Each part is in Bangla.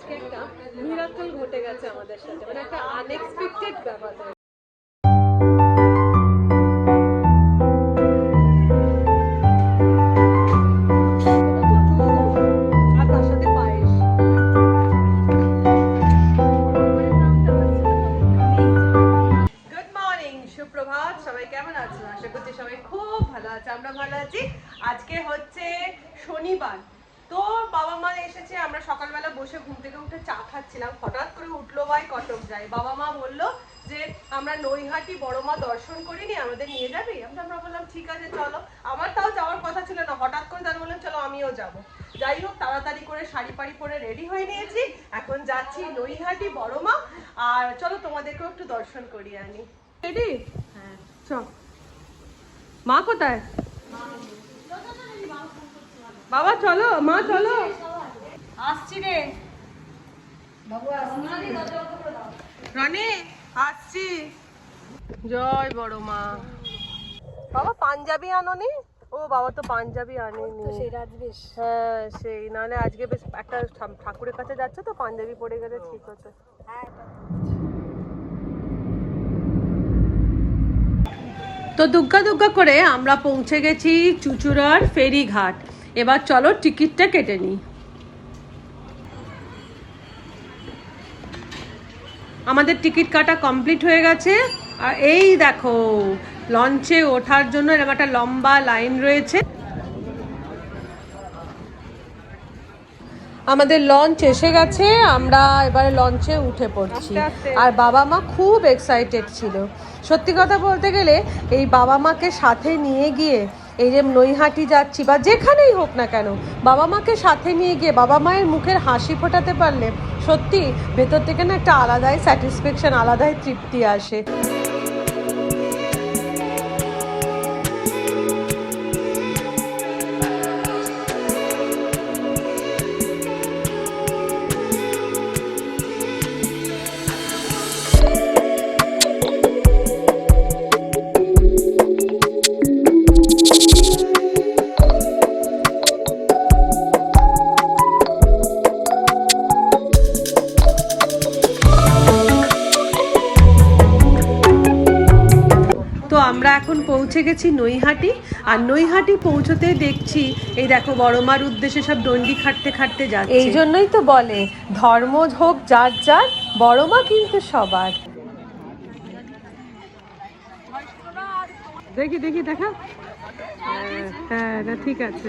আজকে একটা মিরাকল ঘটে গেছে আমাদের সাথে। মানে একটা আনএক্সপেক্টেড ব্যাপার সুপ্রভাত, সবাই কেমন আছো আশা করছি সবাই খুব ভালো আছে। আমরা ভালো আছি। আজকে হচ্ছে শনিবার। তো বাবা মা এসেছে আমরা সকালবেলা বসে ঘুম থেকে উঠে চা খাচ্ছিলাম। হঠাৎ করে উঠল ভাই কটক যাই বাবা মা বলল যে আমরা নৈহাটি বড় মা দর্শন করিনি আমাদের নিয়ে যাবি? আমরা আমরা বললাম ঠিক আছে চলো। আমার তাও যাওয়ার কথা ছিল না। হঠাৎ করে তারা বললাম চলো আমিও যাব। যাই হোক তাড়াতাড়ি করে শাড়ি পাড়ি পরে রেডি হয়ে নিয়েছি। এখন যাচ্ছি নৈহাটি বড় মা। আর চলো তোমাদেরকেও একটু দর্শন করিয়ে আনি। রেডি? হ্যাঁ। চ মা কোথায়? বাবা চলো মা চলো। আসছি রে। রনি আসছি। জয় বড় মা। বাবা পাঞ্জাবি আনোনি? ও বাবা তো পাঞ্জাবি আনেনি। হ্যাঁ সেই নাহলে আজকে বেশ একটা ঠাকুরের কাছে যাচ্ছে তো পাঞ্জাবি পরে গেলে ঠিক হতো। তো দুগ্গা দুগ্গা করে আমরা পৌঁছে গেছি চুচুড়ার ফেরিঘাট। এবার চলো টিকিটটা কেটে নিই। আমাদের টিকিট কাটা কমপ্লিট হয়ে গেছে। আর এই দেখো লঞ্চে ওঠার জন্য এরকম একটা লম্বা লাইন রয়েছে। আমাদের লঞ্চ এসে গেছে আমরা এবারে লঞ্চে উঠে পড়ছি। আর বাবা মা খুব এক্সাইটেড ছিল। সত্যি কথা বলতে গেলে এই বাবা মাকে সাথে নিয়ে গিয়ে এই যে নৈহাটি যাচ্ছি বা যেখানেই হোক না কেন, বাবা মাকে সাথে নিয়ে গিয়ে বাবা মায়ের মুখের হাসি ফোটাতে পারলে সত্যি ভেতর থেকে না একটা আলাদাই স্যাটিসফ্যাকশন আলাদাই তৃপ্তি আসে। আমরা এখন পৌঁছে গেছি নৈহাটি। আর নৈহাটি পৌঁছতে দেখছি এই দেখো বড়মার উদ্দেশ্যে সব দণ্ডি খাটতে খাটতে যাচ্ছে। এই জন্যই তো বলে ধর্ম হোক যার যার বড়মা কিন্তু সবার। দেখি দেখি দেখা। হ্যাঁ, হ্যাঁ ঠিক আছে।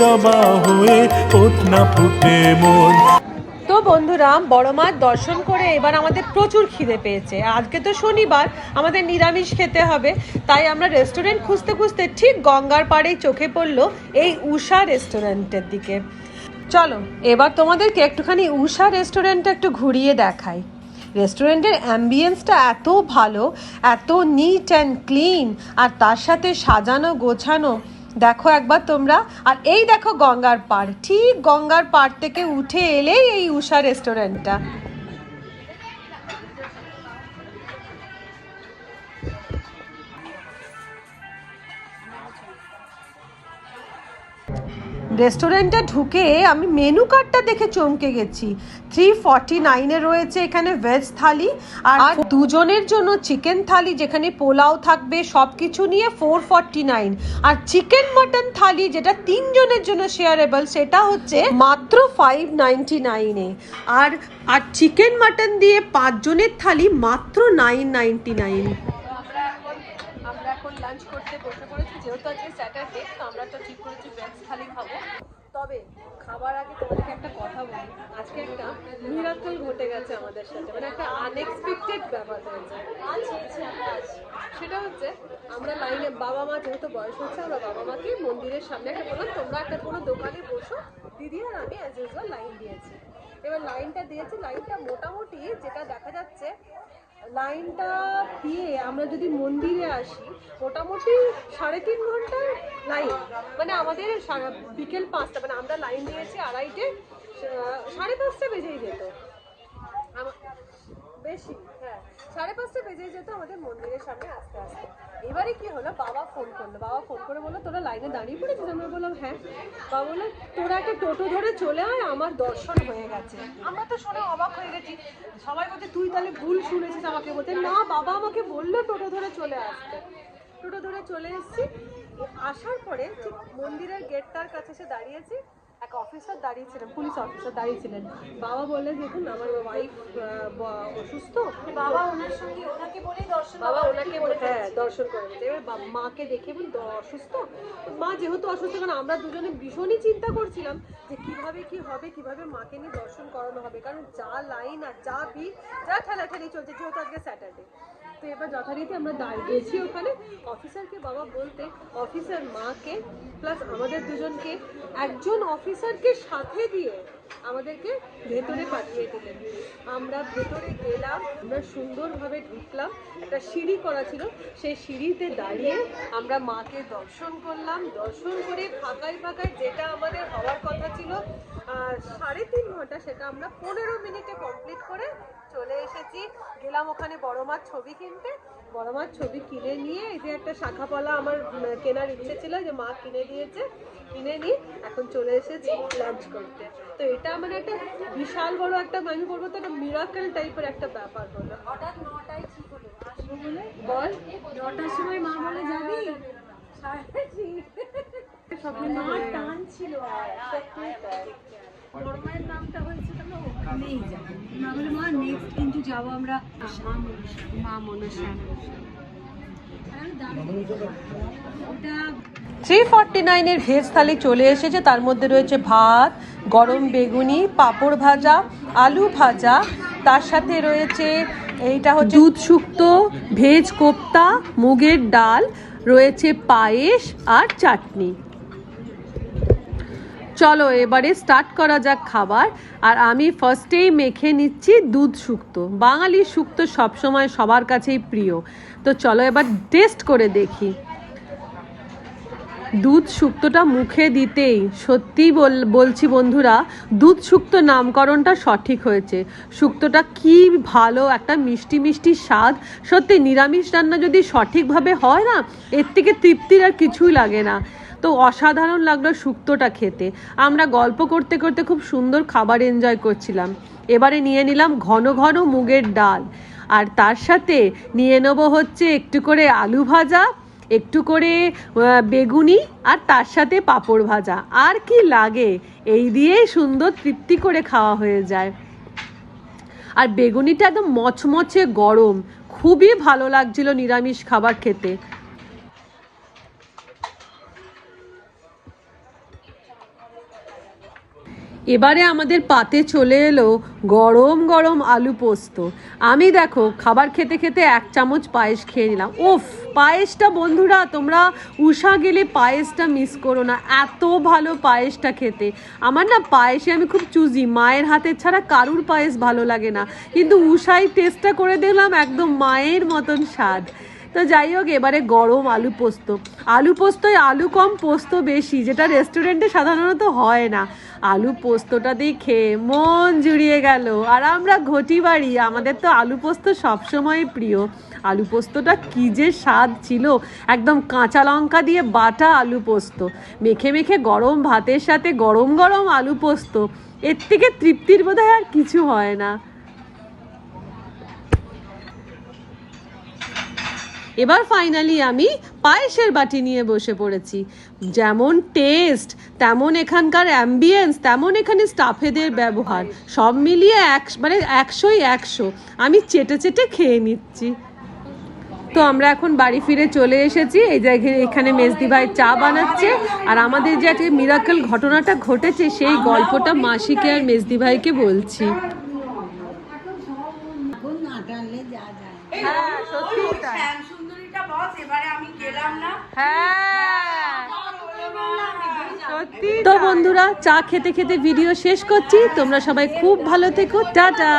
জবা হয়ে ফুটে মন। তো বন্ধুরা বড় মার দর্শন করে এবার আমাদের প্রচুর খিদে পেয়েছে। আজকে তো শনিবার, আমাদের নিরামিষ খেতে হবে। তাই আমরা রেস্টুরেন্ট খুঁজতে খুঁজতে ঠিক গঙ্গার পাড়েই চোখে পড়ল এই উষা রেস্টুরেন্টের দিকে। চলো, এবার তোমাদেরকে একটুখানি উষা রেস্টুরেন্টটা একটু ঘুরিয়ে দেখাই। রেস্টুরেন্টের অ্যাম্বিয়েন্সটা এত ভালো, এত নিট অ্যান্ড ক্লিন আর তার সাথে সাজানো গোছানো দেখো একবার তোমরা। আর এই দেখো গঙ্গার পাড়। ঠিক গঙ্গার পাড় থেকে উঠে এলেই এই উষা রেস্টুরেন্টটা। রেস্টুরেন্টে ঢুকে আমি মেনু কার্ডটা দেখে চমকে গেছি। থ্রি ফর্টি নাইনে রয়েছে এখানে ভেজ থালি আর দুজনের জন্য চিকেন থালি যেখানে পোলাও থাকবে সব কিছু নিয়ে ফোর ফর্টি নাইন আর চিকেন মটন থালি যেটা তিনজনের জন্য শেয়ারেবল সেটা হচ্ছে মাত্র ফাইভ নাইনটি নাইনে আর আর চিকেন মাটন দিয়ে পাঁচজনের থালি মাত্র নাইন নাইনটি নাইন আমরা এখন লাঞ্চ করতে বসে যেহেতু আজকে স্যাটারডে তো আমরা তো ঠিক করেছি ভেজ থালি খাব। তবে খাবার আগে তোমাদেরকে একটা কথা বলি। আজকে একটা মিরাকল ঘটে গেছে আমাদের সাথে। মানে একটা আনএক্সপেক্টেড ব্যাপার হয়েছে। সেটা হচ্ছে, আমরা লাইনে বাবা মা যেহেতু বয়স হচ্ছে, আমরা বাবা মাকে মন্দিরের সামনে একটা বললাম, তোমরা একটা কোনো দোকানে বসো, দিদি আর আমি অ্যাজ ইউজুয়াল লাইন দিয়েছি। এবার লাইনটা দিয়েছি লাইনটা মোটামুটি যেটা দেখা যাচ্ছে লাইনটা দিয়ে আমরা যদি মন্দিরে আসি, মোটামুটি সাড়ে তিন ঘণ্টা লাইন। মানে আমাদের সারা- বিকেল পাঁচটা মানে আমরা লাইন দিয়েছি আড়াইটে সাড়ে পাঁচটা বেজেই যেত। বেশি হ্যাঁ। সাড়ে পাঁচটা বেজে যেত আমাদের মন্দিরের সামনে আসতে আসতে। এবারে কি হলো? বাবা ফোন করল। বাবা ফোন করে বলল, তোরা লাইনে দাঁড়িয়ে পড়েছিস? আমরা বললাম হ্যাঁ। বাবা বলল, তোরা একটা টোটো ধরে চলে আয়, আমার দর্শন হয়ে গেছে। আমরা তো শুনে অবাক হয়ে গেছি। সবাই বলছে, তুই তাহলে ভুল শুনেছিস আমাকে। বলতে না, বাবা আমাকে বলল টোটো ধরে চলে আসতে। টোটো ধরে চলে এসেছি। আসার পরে ঠিক মন্দিরের গেটটার কাছে এসে দাঁড়িয়েছি। এক দাঁড়িয়ে ছিলেন পুলিশ অফিসার দাঁড়িয়েছিলেন। বাবা বললেন দেখুন আমার ওয়াইফ অসুস্থ। বাবা ওনার সঙ্গে ওনাকে বলেই দর্শন বাবা ওনাকে বলে হ্যাঁ দর্শন করে দিতে এবার মাকে দেখে বল অসুস্থ? মা যেহেতু অসুস্থ কারণ আমরা দুজনে ভীষণই চিন্তা করছিলাম যে কীভাবে কি হবে কীভাবে মাকে নিয়ে দর্শন করানো হবে। কারণ যা লাইন আর যা ভিড় যা ঠেলাঠেলি চলছে যেহেতু আজকে স্যাটারডে তো এবার যথারীতি আমরা দাঁড়িয়েছি ওখানে। অফিসারকে বাবা বলতে অফিসার মাকে প্লাস আমাদের দুজনকে, একজন অফিসারকে সাথে দিয়ে আমাদেরকে ভেতরে পাঠিয়ে দিলেন। আমরা ভেতরে গেলাম, আমরা সুন্দরভাবে ঢুকলাম। একটা সিঁড়ি করা ছিল, সেই সিঁড়িতে দাঁড়িয়ে আমরা মাকে দর্শন করলাম। দর্শন করে ফাঁকায় ফাঁকায় যেটা আমাদের হওয়ার কথা ছিল সাড়ে তিন ঘণ্টা সেটা আমরা পনেরো মিনিটে কমপ্লিট করে চলে এসেছি। গেলাম ওখানে বড় মার ছবি কিনতে। বড় মার ছবি কিনে নিয়ে এই যে একটা শাখাপলা আমার কেনার ইচ্ছে ছিল যে মা কিনে দিয়েছে। কিনে নিয়ে এখন চলে এসেছি লাঞ্চ করতে। তো এটা মানে একটা বিশাল বড় একটা আমি বলব তো একটা মিরাকেল টাইপের একটা ব্যাপার হলো হঠাৎ নটায় ঠিক হলো। আসব বলে? বল। নটার সময় মা বলে যাবি? মা মা টান ছিল নামটা হয়েছে তাহলে যাব মা বলে মা নেক্সট কিন্তু মা মনসা মা মনসা আর আমি দাঁড়িয়ে ওটা থ্রি ফর্টি নাইনের ভেজ থালি চলে এসেছে। তার মধ্যে রয়েছে ভাত, গরম বেগুনি, পাঁপড় ভাজা, আলু ভাজা। তার সাথে রয়েছে এইটা হচ্ছে দুধ শুক্তো, ভেজ কোপ্তা, মুগের ডাল, রয়েছে পায়েস আর চাটনি। চলো এবারে স্টার্ট করা যাক খাবার। আর আমি ফার্স্টেই মেখে নিচ্ছি দুধ শুক্তো। বাঙালির শুক্তো সবসময় সবার কাছেই প্রিয়। তো চলো এবার টেস্ট করে দেখি। দুধ শুক্তোটা মুখে দিতেই সত্যিই বল, বলছি বন্ধুরা, দুধ শুক্তো নামকরণটা সঠিক হয়েছে। শুক্তোটা কি ভালো, একটা মিষ্টি মিষ্টি স্বাদ। সত্যি নিরামিষ রান্না যদি সঠিকভাবে হয় না, এর থেকে তৃপ্তির আর কিছুই লাগে না। তো অসাধারণ লাগল শুক্তোটা খেতে। আমরা গল্প করতে করতে খুব সুন্দর খাবার এনজয় করছিলাম। এবারে নিয়ে নিলাম ঘন ঘন মুগের ডাল। আর তার সাথে নিয়ে নেব হচ্ছে একটু করে আলু ভাজা, একটু করে বেগুনি আর তার সাথে পাঁপড় ভাজা। আর কি লাগে? এই দিয়েই সুন্দর তৃপ্তি করে খাওয়া হয়ে যায়। আর বেগুনিটা একদম মচমচে গরম। খুবই ভালো লাগছিল নিরামিষ খাবার খেতে। এবারে আমাদের পাতে চলে এলো গরম গরম আলু পোস্ত। আমি দেখো খাবার খেতে খেতে এক চামচ পায়েস খেয়ে নিলাম। ওফ পায়েসটা বন্ধুরা, তোমরা উষা গেলে পায়েসটা মিস করো না। এত ভালো পায়েসটা খেতে। আমার না পায়েসে আমি খুব চুজি, মায়ের হাতে ছাড়া কারুর পায়েস ভালো লাগে না। কিন্তু উষাই টেস্টটা করে দেখলাম একদম মায়ের মতন স্বাদ। তো যাই হোক, এবারে গরম আলু পোস্ত। আলু পোস্তয় আলু কম, পোস্ত বেশি, যেটা রেস্টুরেন্টে সাধারণত হয় না। আলু পোস্তটা দিয়ে খেয়ে মন জুড়িয়ে গেল। আর আমরা ঘটি বাড়ি আমাদের তো আলু পোস্ত সবসময় প্রিয়। আলু পোস্তটা কী যে স্বাদ ছিল। একদম কাঁচা লঙ্কা দিয়ে বাটা আলু পোস্ত। মেখে মেখে গরম ভাতের সাথে গরম গরম আলু পোস্ত। এর থেকে তৃপ্তির বোধহয় আর কিছু হয় না। এবার ফাইনালি আমি পায়েসের বাটি নিয়ে বসে পড়েছি। যেমন টেস্ট তেমন এখানকার অ্যাম্বিয়েন্স তেমন এখানে স্টাফেদের ব্যবহার, সব মিলিয়ে এক মানে একশোই একশো। আমি চেটে চেটে খেয়ে নিচ্ছি। তো আমরা এখন বাড়ি ফিরে চলে এসেছি। এই জায়গায় এখানে মেজদি ভাই চা বানাচ্ছে। আর আমাদের যে আজকে মিরাকল ঘটনাটা ঘটেছে, সেই গল্পটা মাসিকে আর মেজদি ভাইকে বলছি। তো বন্ধুরা চা খেতে খেতে ভিডিও শেষ করছি। তোমরা সবাই খুব ভালো থেকো। টাটা!